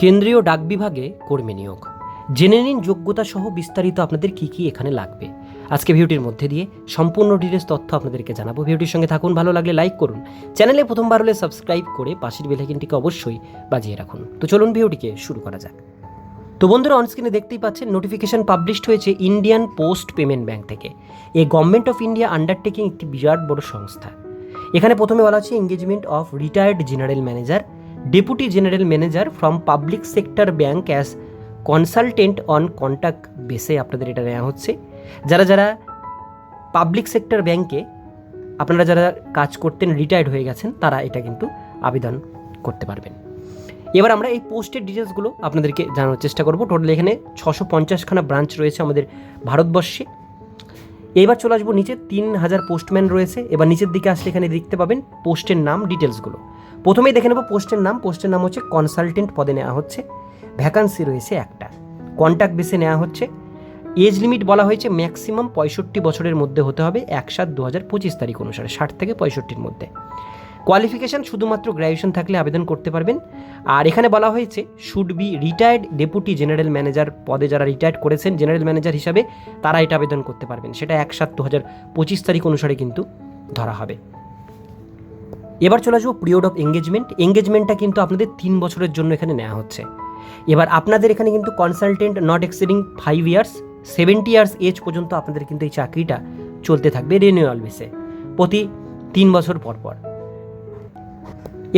কেন্দ্রীয় ডাক বিভাগে কর্মী নিয়োগ। জেনে নিন যোগ্যতা সহ বিস্তারিত আপনাদের কি কি এখানে লাগবে। আজকে ভিডিওটির মধ্যে দিয়ে সম্পূর্ণ ডিটেলস তথ্য আপনাদেরকে জানাব। ভিডিওটির সঙ্গে থাকুন, ভালো লাগলে লাইক করুন। চ্যানেলে প্রথমবার হলে সাবস্ক্রাইব করে পাশের বেলাইকিনটিকে অবশ্যই বাজিয়ে রাখুন। তো চলুন ভিডিওটিকে শুরু করা যাক। তো বন্ধুরা অনস্ক্রিনে দেখতেই পাচ্ছেন নোটিফিকেশন পাবলিশড হয়েছে ইন্ডিয়ান পোস্ট পেমেন্ট ব্যাংক থেকে। A government of India undertaking একটি বিরাট বড় সংস্থা। এখানে প্রথমে বলা হচ্ছে engagement of retired general manager deputy general manager from public sector bank as consultant on contract বেসে আপনাদের এটা নেওয়া হচ্ছে। যারা যারা পাবলিক সেক্টর ব্যাংকে আপনারা যারা কাজ করতেন রিটায়ার্ড হয়ে গেছেন, তারা এটা কিন্তু আবেদন করতে পারবেন। এবার আমরা এই পোস্টের ডিটেলসগুলো আপনাদেরকে জানানোর চেষ্টা করব। টোটাল এখানে ছশো পঞ্চাশখানা ব্রাঞ্চ রয়েছে আমাদের ভারতবর্ষে। এবার চলে আসব নিচে, তিন হাজার পোস্টম্যান রয়েছে। এবার নিচের দিকে আসলে এখানে দেখতে পাবেন পোস্টের নাম ডিটেলসগুলো প্রথমেই দেখে নেব পোস্টের নাম। পোস্টের নাম হচ্ছে কনসালটেন্ট পদে নেওয়া হচ্ছে। ভ্যাকান্সি রয়েছে একটা। কন্ট্যাক্ট বেসে নেওয়া হচ্ছে। এজ লিমিট বলা হয়েছে ম্যাক্সিমাম পঁয়ষট্টি বছরের মধ্যে হতে হবে, এক সাত দু হাজার পঁচিশ তারিখ অনুসারে, ষাট থেকে পঁয়ষট্টির মধ্যে। কোয়ালিফিকেশান শুধুমাত্র গ্র্যাজুয়েশন থাকলে আবেদন করতে পারবেন। আর এখানে বলা হয়েছে should be retired deputy general manager পদে যারা রিটায়ার্ড করেছেন জেনারেল ম্যানেজার হিসাবে তারা এটা আবেদন করতে পারবেন। সেটা এক সাত দু হাজার পঁচিশ তারিখ অনুসারে কিন্তু ধরা হবে। এবার চলে আসব পিরিয়ড অফ এঙ্গেজমেন্ট এঙ্গেজমেন্টটা কিন্তু আপনাদের তিন বছরের জন্য এখানে নেওয়া হচ্ছে। এবার আপনাদের এখানে কিন্তু consultant not exceeding five years seventy years age পর্যন্ত আপনাদের কিন্তু এই চাকরিটা চলতে থাকবে রিনিউয়াল বেসে প্রতি তিন বছর পর পর।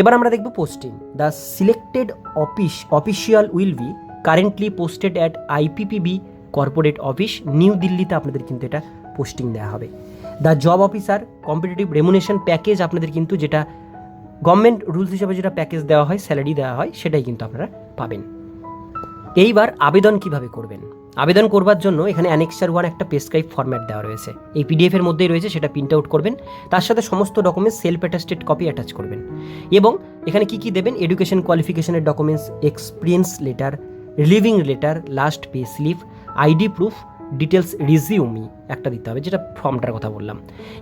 এবার আমরা দেখব posting the selected office official will be currently posted at IPPB corporate office new দিল্লিতে আপনাদের কিন্তু এটা পোস্টিং দেওয়া হবে। The job officer competitive remuneration package আপনাদের কিন্তু যেটা গভর্নমেন্ট রুলস হিসাবে যেটা প্যাকেজ দেওয়া হয় স্যালারি দেওয়া হয়, সেটাই কিন্তু আপনারা পাবেন। এইবার আবেদন কীভাবে করবেন? আবেদন করবার জন্য এখানে অ্যানেক্সার ওয়ান একটা প্রেসক্রাইব ফরম্যাট দেওয়া রয়েছে। এই পিডিএফের মধ্যেই রয়েছে, সেটা প্রিন্ট আউট করবেন। তার সাথে সমস্ত documents self attested copy attach করবেন। এবং এখানে কি কি দেবেন? Education কোয়ালিফিকেশনের documents experience letter leaving letter last pay slip ID proof details resume একটা দিতে হবে, যেটা ফর্মটার কথা বললাম।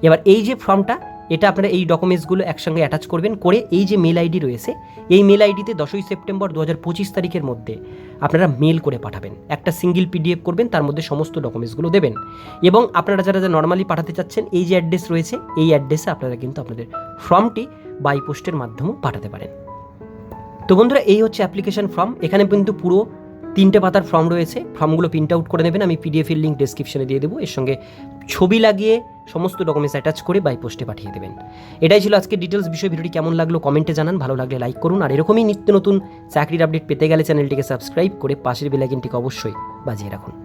এবার এই যে ফর্মটা এটা আপনারা এই ডকুমেন্টসগুলো একসঙ্গে অ্যাটাচ করবেন করে এই যে মেল আইডি রয়েছে, এই মেল আইডিতে দশই সেপ্টেম্বর দু হাজার পঁচিশ তারিখের মধ্যে আপনারা মেল করে পাঠাবেন। একটা সিঙ্গেল পিডিএফ করবেন, তার মধ্যে সমস্ত ডকুমেন্টসগুলো দেবেন। এবং আপনারা যারা যারা নর্মালি পাঠাতে চাচ্ছেন, এই যে অ্যাড্রেস রয়েছে, এই অ্যাড্রেসে আপনারা কিন্তু আপনাদের ফর্মটি বাই পোস্টের মাধ্যমেও পাঠাতে পারেন। তো বন্ধুরা, এই হচ্ছে অ্যাপ্লিকেশন ফর্ম এখানে কিন্তু পুরো তিনটে পাতার ফর্ম রয়েছে। ফর্মগুলো প্রিন্ট আউট করে নেবেন। আমি পিডিএফ এর লিঙ্ক ডেসক্রিপশনে দিয়ে দেবো। এর সঙ্গে ছবি লাগিয়ে সমস্ত ডকুমেন্টস অ্যাটাচ করে বাই পোস্টে পাঠিয়ে দেবেন। এটাই ছিল আজকে ডিটেলস বিষয় ভিডিওটি কেমন লাগল কমেন্টে জানান। ভালো লাগলে লাইক করুন। আর এরকমই নিত্য নতুন চাকরির আপডেট পেতে গেলে চ্যানেলটিকে সাবস্ক্রাইব করে পাশের বেলাইকিনটিকে অবশ্যই বাজিয়ে রাখুন।